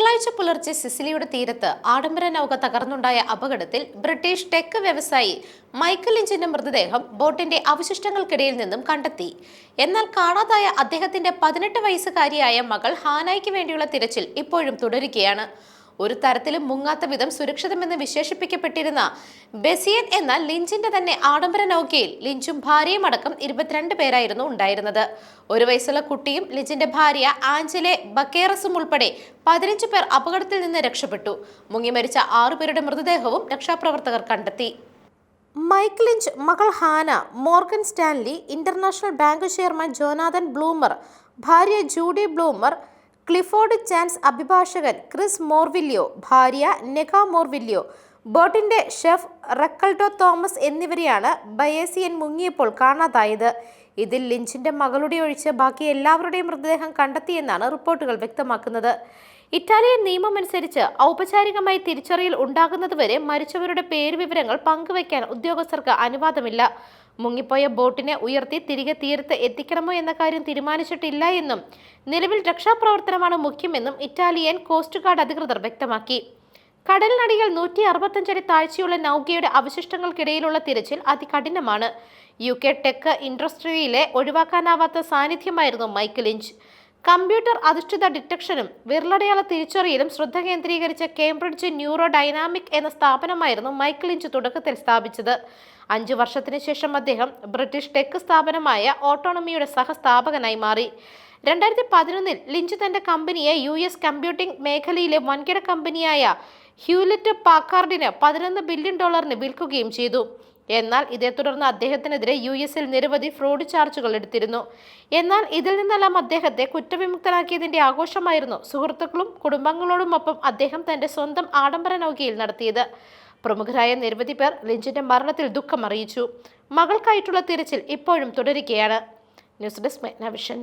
തിങ്കളാഴ്ച പുലർച്ചെ സിസിലിയുടെ തീരത്ത് ആഡംബര നൗക തകർന്നുണ്ടായ അപകടത്തിൽ ബ്രിട്ടീഷ് ടെക് വ്യവസായി മൈക്കൽ ഇഞ്ചിന്റെ മൃതദേഹം ബോട്ടിന്റെ അവശിഷ്ടങ്ങൾക്കിടയിൽ നിന്നും കണ്ടെത്തി. എന്നാൽ കാണാതായ അദ്ദേഹത്തിന്റെ പതിനെട്ട് വയസ്സുകാരിയായ മകൾ ഹാനായ്ക്ക് വേണ്ടിയുള്ള തിരച്ചിൽ ഇപ്പോഴും തുടരുകയാണ്. ഒരു തരത്തിലും മുങ്ങാത്ത വിധം സുരക്ഷിതമെന്ന് വിശേഷിപ്പിക്കപ്പെട്ടിരുന്ന ബെസിയൻ എന്ന ലിഞ്ചിന്റെ തന്നെ ആഡംബര നൗകയിൽ ലിഞ്ചും ഭാര്യയും അടക്കം ഇരുപത്തിരണ്ട് പേരായിരുന്നു ഉണ്ടായിരുന്നത്. ഒരു വയസ്സുള്ള കുട്ടിയും ലിഞ്ചിന്റെ ഭാര്യ ആഞ്ചലെ ബക്കേറസും ഉൾപ്പെടെ പതിനഞ്ച് പേർ അപകടത്തിൽ നിന്ന് രക്ഷപ്പെട്ടു. മുങ്ങി മരിച്ച ആറുപേരുടെ മൃതദേഹവും രക്ഷാപ്രവർത്തകർ കണ്ടെത്തി. മൈക്ക് ലിഞ്ച് മകൾ Hannah Morgan Stanley International Bank chairman Jonathan Bloomer ഭാര്യ ജൂഡി ബ്ലൂമർ ക്ലിഫോർഡ് ചാൻസ് അഭിഭാഷകൻ ക്രിസ് മോർവില്ലിയോ ഭാര്യ നെഗ മോർവില്ലിയോ ബോട്ടിന്റെ ഷെഫ് റക്കൾഡോ തോമസ് എന്നിവരെയാണ് ബയേസിയൻ മുങ്ങിയപ്പോൾ കാണാതായത്. ഇതിൽ ലിഞ്ചിന്റെ മകളുടെ ഒഴിച്ച് ബാക്കി എല്ലാവരുടെയും മൃതദേഹം കണ്ടെത്തിയെന്നാണ് റിപ്പോർട്ടുകൾ വ്യക്തമാക്കുന്നത്. ഇറ്റാലിയൻ നിയമമനുസരിച്ച് ഔപചാരികമായി തിരിച്ചറിയൽ ഉണ്ടാകുന്നതുവരെ മരിച്ചവരുടെ പേര് വിവരങ്ങൾ പങ്കുവയ്ക്കാൻ ഉദ്യോഗസ്ഥർക്ക് അനുവാദമില്ല. മുങ്ങിപ്പോയ ബോട്ടിനെ ഉയർത്തി തിരികെ തീരത്ത് എത്തിക്കണമോ എന്ന കാര്യം തീരുമാനിച്ചിട്ടില്ല എന്നും നിലവിൽ രക്ഷാപ്രവർത്തനമാണ് മുഖ്യമെന്നും ഇറ്റാലിയൻ കോസ്റ്റ് ഗാർഡ് അധികൃതർ വ്യക്തമാക്കി. കടലിനടിയിൽ നൂറ്റി അറുപത്തഞ്ചടി താഴ്ചയുള്ള നൗകയുടെ അവശിഷ്ടങ്ങൾക്കിടയിലുള്ള തിരച്ചിൽ അതികഠിനമാണ്. യു കെ ടെക് ഇൻഡസ്ട്രിയിലെ ഒഴിവാക്കാനാവാത്ത സാന്നിധ്യമായിരുന്നു മൈക്കിൾ ഇഞ്ച് കമ്പ്യൂട്ടർ അധിഷ്ഠിത ഡിറ്റക്ഷനും വിരലടയാള തിരിച്ചറിയലും ശ്രദ്ധ കേന്ദ്രീകരിച്ച കേംബ്രിഡ്ജ് ന്യൂറോ ഡൈനാമിക് എന്ന സ്ഥാപനമായിരുന്നു മൈക്കിൾ ഇഞ്ച് തുടക്കത്തിൽ സ്ഥാപിച്ചത്. അഞ്ചു വർഷത്തിന് ശേഷം അദ്ദേഹം ബ്രിട്ടീഷ് ടെക് സ്ഥാപനമായ ഓട്ടോണമിയുടെ സഹസ്ഥാപകനായി മാറി. രണ്ടായിരത്തി പതിനൊന്നിൽ ലിഞ്ച് തന്റെ കമ്പനിയെ യു എസ് കമ്പ്യൂട്ടിംഗ് മേഖലയിലെ വൻകിട കമ്പനിയായ ഹ്യൂലറ്റ് പാക്കാർഡിന് പതിനൊന്ന് ബില്യൺ ഡോളറിന് വിൽക്കുകയും ചെയ്തു. എന്നാൽ ഇതേ തുടർന്ന് അദ്ദേഹത്തിനെതിരെ യു എസിൽ നിരവധി ഫ്രോഡ് ചാർജുകൾ എടുത്തിരുന്നു. എന്നാൽ ഇതിൽ നിന്നെല്ലാം അദ്ദേഹത്തെ കുറ്റവിമുക്തനാക്കിയതിന്റെ ആഘോഷമായിരുന്നു സുഹൃത്തുക്കളും കുടുംബങ്ങളോടുമൊപ്പം അദ്ദേഹം തന്റെ സ്വന്തം ആഡംബര നൗകയിൽ നടത്തിയത്. പ്രമുഖരായ നിരവധി പേർ ലിഞ്ചിന്റെ മരണത്തിൽ ദുഃഖം അറിയിച്ചു മകൾക്കായിട്ടുള്ള തിരച്ചിൽ ഇപ്പോഴും തുടരുകയാണ്. News desk മെഗ്നവിഷൻ